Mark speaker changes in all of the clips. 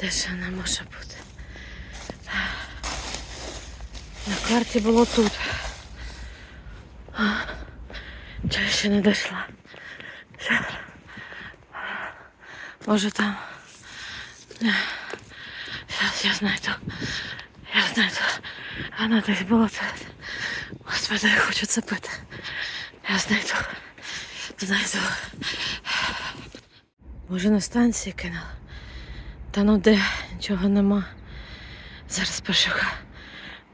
Speaker 1: Де ж вона може бути? На карті було тут. Чого ще не дійшла? Може там. Зараз я знайду. Я знайду. Вона десь була тут. Господи, я хочу це пити. Я знайду. Знайду. Може на станції кинула. Та ну де, нічого нема. Зараз пошукаю.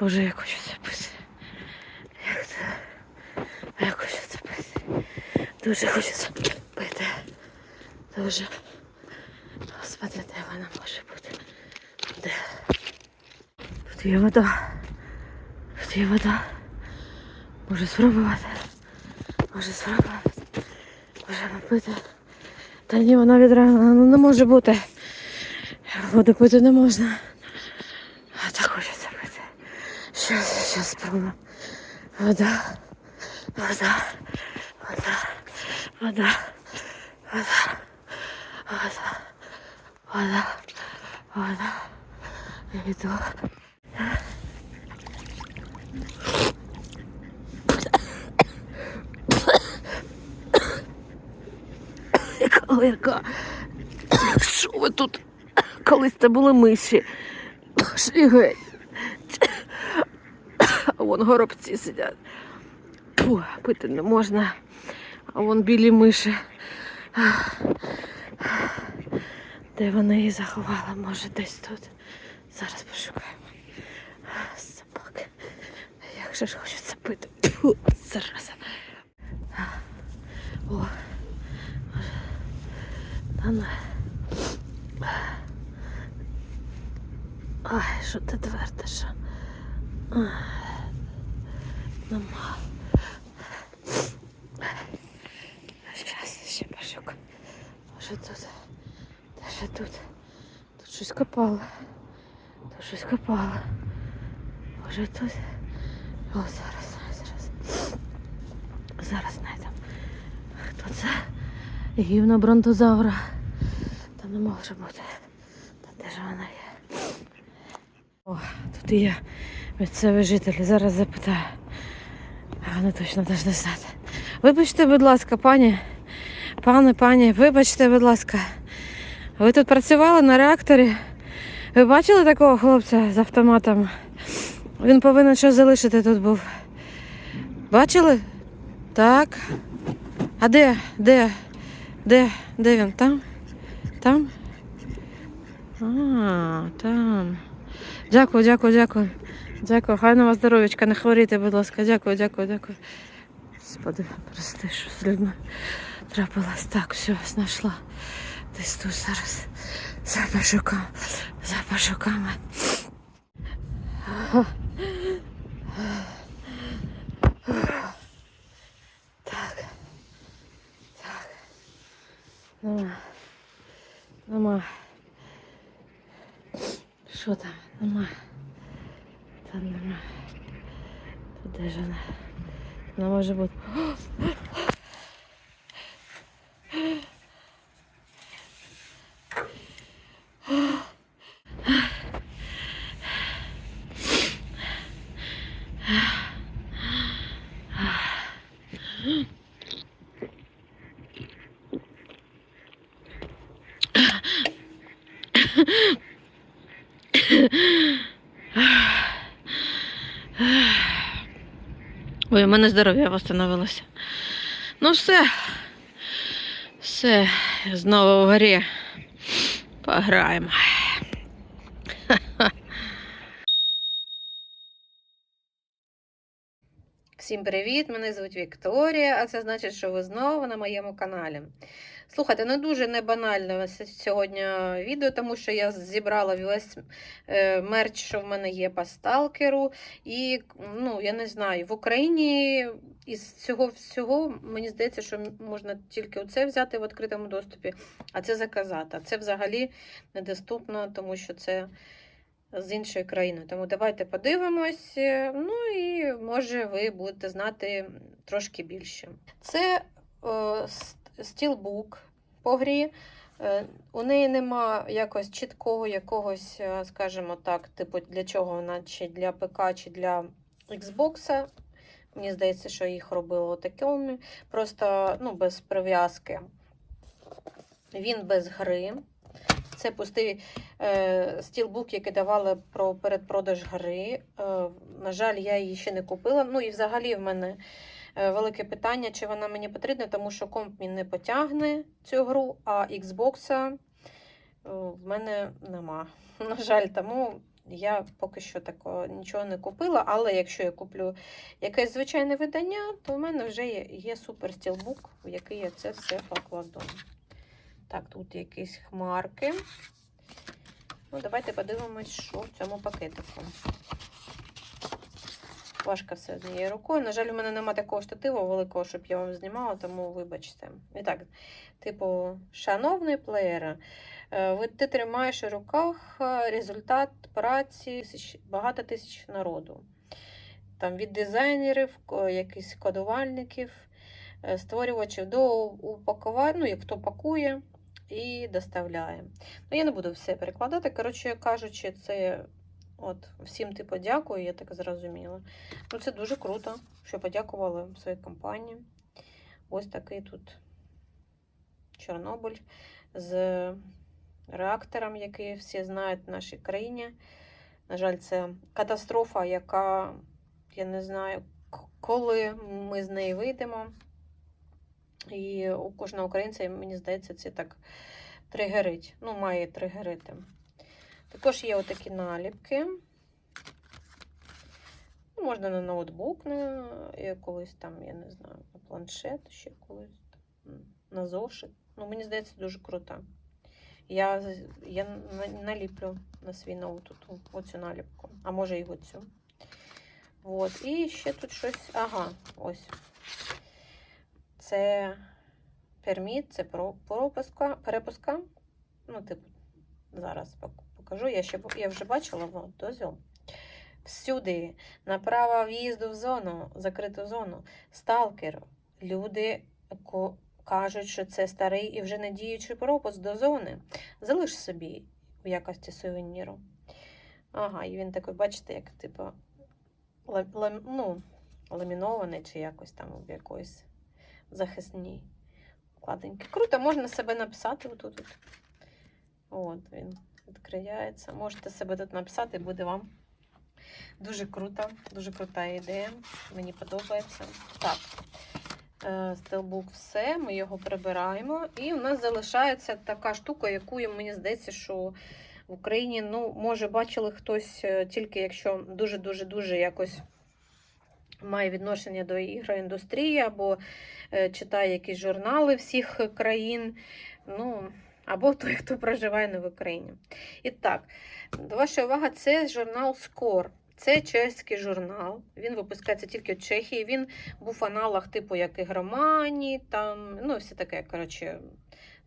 Speaker 1: Боже, я хочу це пити. Як це? Я хочу це пити. Дуже хочу пити. Дуже. Господи, де вона може бути? Де? Тут є вода. Тут є вода. Можу спробувати. Можу спробувати. Може напити. Та ні, вона відрана, ну не може бути. воду пити не можна. А так хочеться пити. Щас, щас спробуємо. Вода, вода, вода, вода, вода, вода, вода, вода. Я йду. Яка лирка. Що ви тут? Колись це були миші. Пошли геть. А вон горобці сидять. Фу, пити не можна. А вон білі миші. Де вони її заховали? Може десь тут. Зараз пошукаємо. Собаки. Як же ж хочеться пити. Фу, зараза. О. Та Ай, що ти? Ай, Нема. Зараз ще пошукаю. Може тут. Де ще тут? Тут щось копало. Тут щось копало. Може тут. О, зараз, зараз. Зараз знайдемо. Хто це? Гівна бронтозавра. Та не може бути. Та де ж вона є? О, тут є місцеві жителі. Зараз запитаю. Вони точно теж не знати. Вибачте, будь ласка, пані. Пане, пані, вибачте, будь ласка. Ви тут працювали на реакторі? Ви бачили такого хлопця з автоматом? Він повинен щось залишити тут був. Бачили? Так. А де? Де? Де? Де він? Там? Там? А, там. Дякую, дякую, дякую. Дякую. Хай на вас здоров'ячка, не хворійте, будь ласка. Дякую, дякую, дякую. Господи, прости, що з людьми трапилось. Так, все, знайшла. Десь тут зараз. За пошуками. За пошуками. Так. Так. Нема. Нема. Що там? Нема. Там нема. Тут де ж вона? Вона може бути. Ой, у мене здоров'я восстановилося. Ну все. Все, знову в горі. Пограємо. Всім привіт! Мене звуть Вікторія, а це значить, що ви знову на моєму каналі. Слухайте, ну дуже не банальне сьогодні відео, тому що я зібрала весь е, мерч, що в мене є по сталкеру. І ну, я не знаю, в Україні із цього всього мені здається, що можна тільки оце взяти в відкритому доступі, а це заказати. А це взагалі недоступно, тому що це з іншої країни. Тому давайте подивимось. е, Ну і може ви будете знати трошки більше. Це е, стілбук по грі. Е, У неї нема якось чіткого якогось, скажімо так, типу, для чого вона, чи для ПК, чи для Xbox. Мені здається, що їх робили отакими, просто ну, без прив'язки. Він без гри. Це пустий е, стілбук, який давали про передпродаж гри. Е, на жаль, я її ще не купила. Ну і взагалі в мене е, велике питання, чи вона мені потрібна, тому що комп мій не потягне цю гру, а Xbox е, в мене нема. На жаль, тому я поки що такого нічого не купила. Але якщо я куплю якесь звичайне видання, то в мене вже є, є супер стілбук, в який я це все покладу. Так, тут якісь хмарки. Ну, давайте подивимось, що в цьому пакетику. Важко все однією рукою. На жаль, у мене немає такого штативу великого, щоб я вам знімала, тому вибачте. І так, типу, шановний плеєр, е, ти тримаєш у руках е, результат праці багато тисяч народу. Там від дизайнерів, якихось кодувальників, е, створювачів до упакування, ну, як хто пакує і доставляє. Ну, я не буду все перекладати. Коротше кажучи, це от всім типу дякую, я так зрозуміла. Ну, це дуже круто, що подякували своїй компанії. Ось такий тут Чорнобиль з реактором, який всі знають в нашій країні. На жаль, це катастрофа, яка, я не знаю, коли ми з неї вийдемо. І у кожного українця, мені здається, це так тригерить. Ну, має тригерити. Також є отакі наліпки. Ну, Можна на ноутбук, на я колись там, я не знаю, на планшет ще колись, на зошит. Ну, мені здається, дуже круто. Я, я наліплю на свій ноут оцю наліпку, а може і оцю. От. І ще тут щось. Ага, ось. Це перміт, це про- пропуска, перепуска. Ну, типу, зараз покажу. Я ще я вже бачила дозвіл. Всюди, направо в'їзду в зону, закриту зону. Сталкер. Люди кажуть, що це старий і вже не діючий пропуск до зони. Залиш собі в якості сувеніру. Ага, і він такий, бачите, як типу ну, ламінований чи якось там в якоїсь захисній вкладинки. Круто, можна себе написати отут. От, от він відкриється. Можете себе тут написати, буде вам дуже круто, дуже крута ідея. Мені подобається. Так, е, стелбук все, ми його прибираємо. І у нас залишається така штука, яку мені здається, що в Україні, ну, може, бачили хтось е, тільки якщо дуже-дуже-дуже якось має відношення до ігроіндустрії або е, читає якісь журнали всіх країн. Ну, або той, хто проживає не в Україні. І так, до вашої уваги, це журнал Скор. Це чеський журнал. Він випускається тільки в Чехії. Він був аналог, типу, як ігромані, там, ну, все таке, коротше,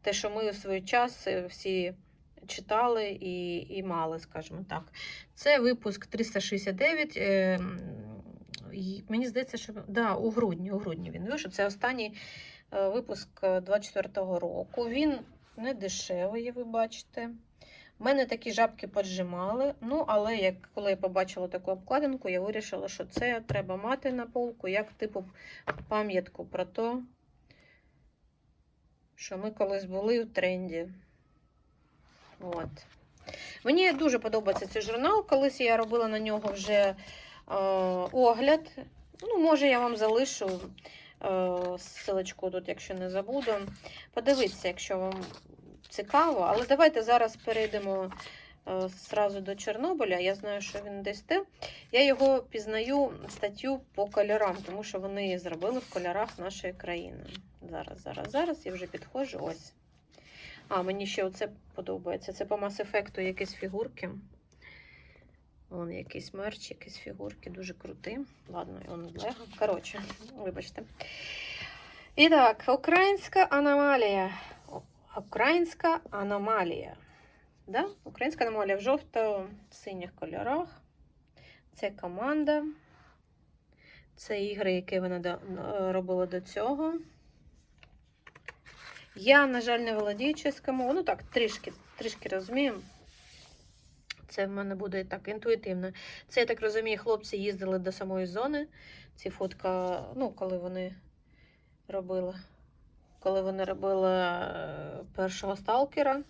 Speaker 1: те, що ми у свій час е, всі читали і, і мали, скажімо так. Це випуск 369. Е, мені здається, що да, у грудні, у грудні він вийшов. Це останній е, випуск 24-го року. Він не дешевий, ви бачите. У мене такі жабки поджимали. Ну, але як коли я побачила таку обкладинку, я вирішила, що це треба мати на полку, як типу пам'ятку про те, що ми колись були в тренді. От. Мені дуже подобається цей журнал. Колись я робила на нього вже е, огляд. Ну, може, я вам залишу е, ссылочку тут, якщо не забуду. Подивіться, якщо вам цікаво. Але давайте зараз перейдемо е, зразу до Чорнобиля. Я знаю, що він десь те. Я його пізнаю статтю по кольорам, тому що вони її зробили в кольорах нашої країни. Зараз, зараз, зараз я вже підходжу. Ось. А, мені ще оце подобається. Це по Effect якісь фігурки. Вон якийсь мерч, якісь фігурки, дуже круті. Ладно, он Лего. Коротше, вибачте. І так, українська аномалія. Українська аномалія. Да? Українська аномалія в жовто-синіх кольорах. Це команда. Це ігри, які вона робила до цього. Я, на жаль, не володію чеською мовою. Ну так, трішки, трішки розумію. Це в мене буде так інтуїтивно. Це, я так розумію, хлопці їздили до самої зони. Ці фотка, ну, коли вони робили. Коли вони робили е, першого сталкера.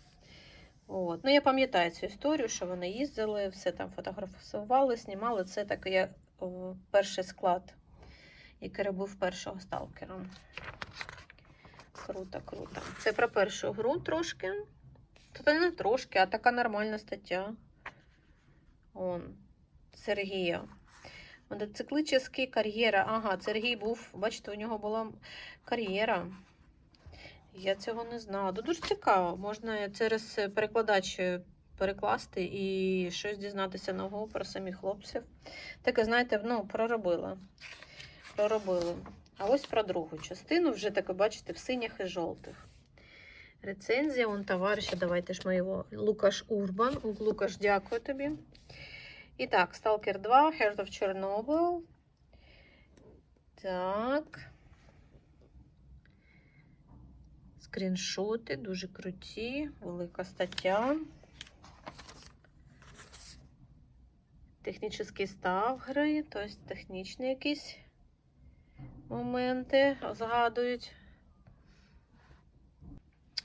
Speaker 1: От. Ну, я пам'ятаю цю історію, що вони їздили, все там фотографували, знімали. Це такий я, перший склад, який робив першого сталкера. Круто, круто. Це про першу гру трошки. Та не трошки, а така нормальна стаття. Он. Сергія. Мотоциклический кар'єра. Ага, Сергій був, бачите, у нього була кар'єра. Я цього не знала. Ну, Дуже цікаво. Можна через перекладач перекласти і щось дізнатися нового про самих хлопців. Таке, знаєте, ну, проробила. Проробили. А ось про другу частину, вже таке, бачите, в синіх і жовтих. Рецензія, он товариша, давайте ж ми його. Лукаш Урбан. Лукаш, дякую тобі. І так, Stalker 2, Heart of Chernobyl. Так. Скріншоти дуже круті, велика стаття. Технічний став гри, тобто технічні якісь моменти згадують.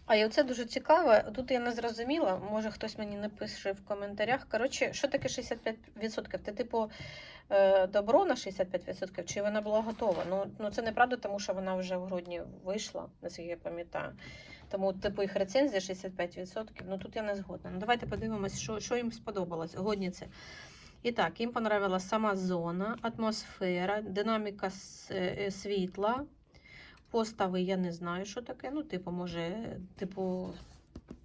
Speaker 1: А і оце дуже цікаво. Тут я не зрозуміла, може хтось мені напише в коментарях. Коротше, що таке 65%? Ти, типу, е, добро на 65%, чи вона була готова? Ну, ну це неправда, тому що вона вже в грудні вийшла, наскільки я пам'ятаю. Тому, типу, їх рецензія 65%. Ну тут я не згодна. Ну давайте подивимось, що, що їм сподобалось. Годні це. І так, їм понравилась сама зона, атмосфера, динаміка е, світла. Постави я не знаю, що таке. Ну, типу, може, типу,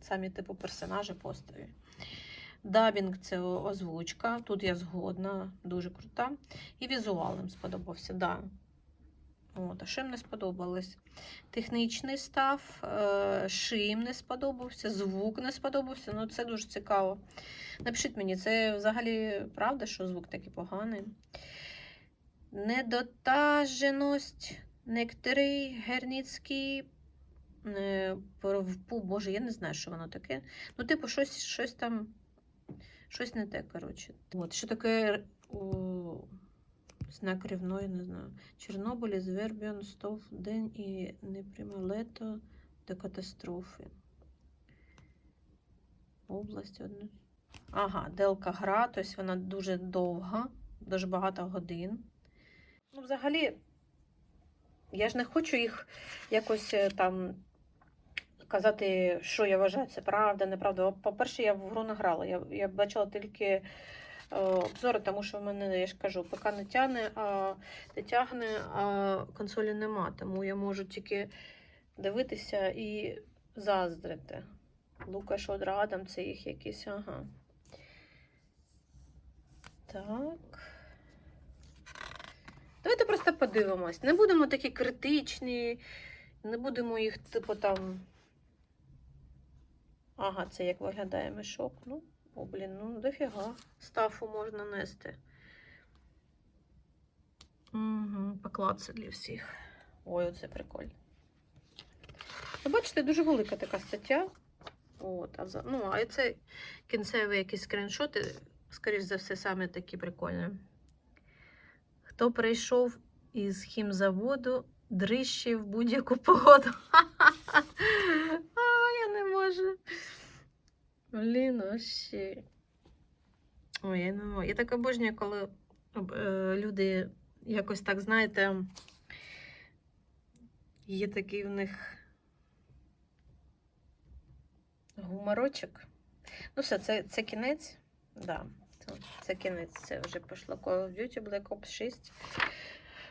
Speaker 1: самі типу персонажі поставі. Дабінг це озвучка. Тут я згодна, дуже крута. І візуал їм сподобався, да. От, а їм не сподобалось? Технічний став, е, шим не сподобався, звук не сподобався. Ну, це дуже цікаво. Напишіть мені, це взагалі правда, що звук такий поганий. Недотаженість. Некоторий герніцький. е, Боже, я не знаю, що воно таке. Ну, типу, щось, щось там. Щось не те, коротше. От, що таке о, знак рівної, не знаю. Чорнобиль, Звербіон, стов день і непряме лето до катастрофи. Область одне. Ага, Делка гра, тобто вона дуже довга, дуже багато годин. Ну, взагалі, я ж не хочу їх якось е, там казати, що я вважаю, це правда, неправда. По-перше, я в гру не грала. Я, я бачила тільки е, обзори, тому що в мене, я ж кажу, ПК не тягне, а не тягне, а консолі нема. Тому я можу тільки дивитися і заздрити. Лукаш Одрадам, це їх якісь, ага. Так. Давайте просто подивимось. Не будемо такі критичні, не будемо їх, типу, там. Ага, це як виглядає мішок. Ну, о, блін, ну дофіга. Стафу можна нести. Угу, поклацати для всіх. Ой, оце прикольно. Ви бачите, дуже велика така стаття. От, а за... Ну, а це кінцеві якісь скріншоти, скоріш за все, саме такі прикольні. Хто прийшов із хімзаводу, дрищі в будь-яку погоду. А, я не можу. Блін, вообще. Ой, я не можу. Я так обожнюю, коли е, люди якось так, знаєте, є такий в них гуморочок. Ну, все, це, це кінець. Да, це, кінець. Це вже пішло Call of Duty Black Ops 6.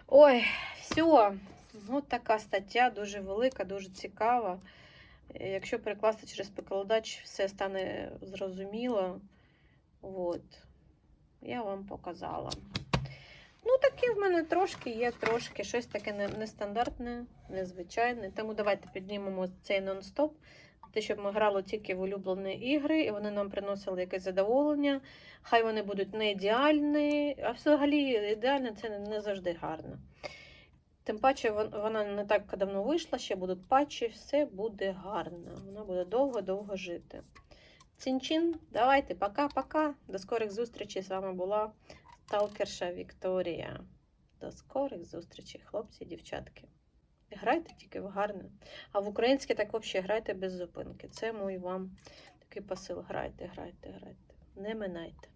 Speaker 1: Ой, все. От така стаття, дуже велика, дуже цікава. Якщо перекласти через перекладач, все стане зрозуміло. От. Я вам показала. Ну, таке в мене трошки є, трошки щось таке нестандартне, незвичайне. Тому давайте піднімемо цей нон-стоп. Те, щоб ми грали тільки в улюблені ігри, і вони нам приносили якесь задоволення. Хай вони будуть не ідеальні, а взагалі ідеальне це не- завжди гарно. Тим паче вона не так давно вийшла, ще будуть патчі, все буде гарно. Вона буде довго-довго жити. Цінчин, давайте, пока-пока. До скорих зустрічей. З вами була сталкерша Вікторія. До скорих зустрічей, хлопці і дівчатки. Грайте тільки в гарне. А в українське так взагалі грайте без зупинки. Це мій вам такий посил. Грайте, грайте, грайте. Не минайте.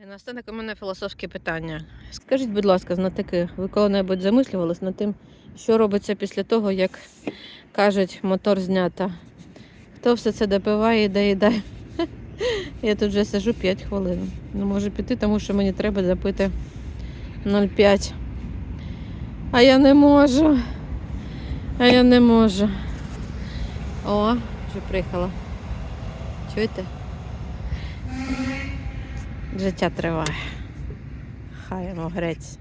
Speaker 1: І у мене філософське питання. Скажіть, будь ласка, знатоки, ви коли-небудь замислювались над тим, що робиться після того, як кажуть, мотор знято? Хто все це допиває і доїдає? Я тут вже сижу 5 хвилин. Не можу піти, тому що мені треба запити 0,5. А я не можу. А я не можу. О, вже приїхала. Чуєте? Життя триває. Хай йому грець.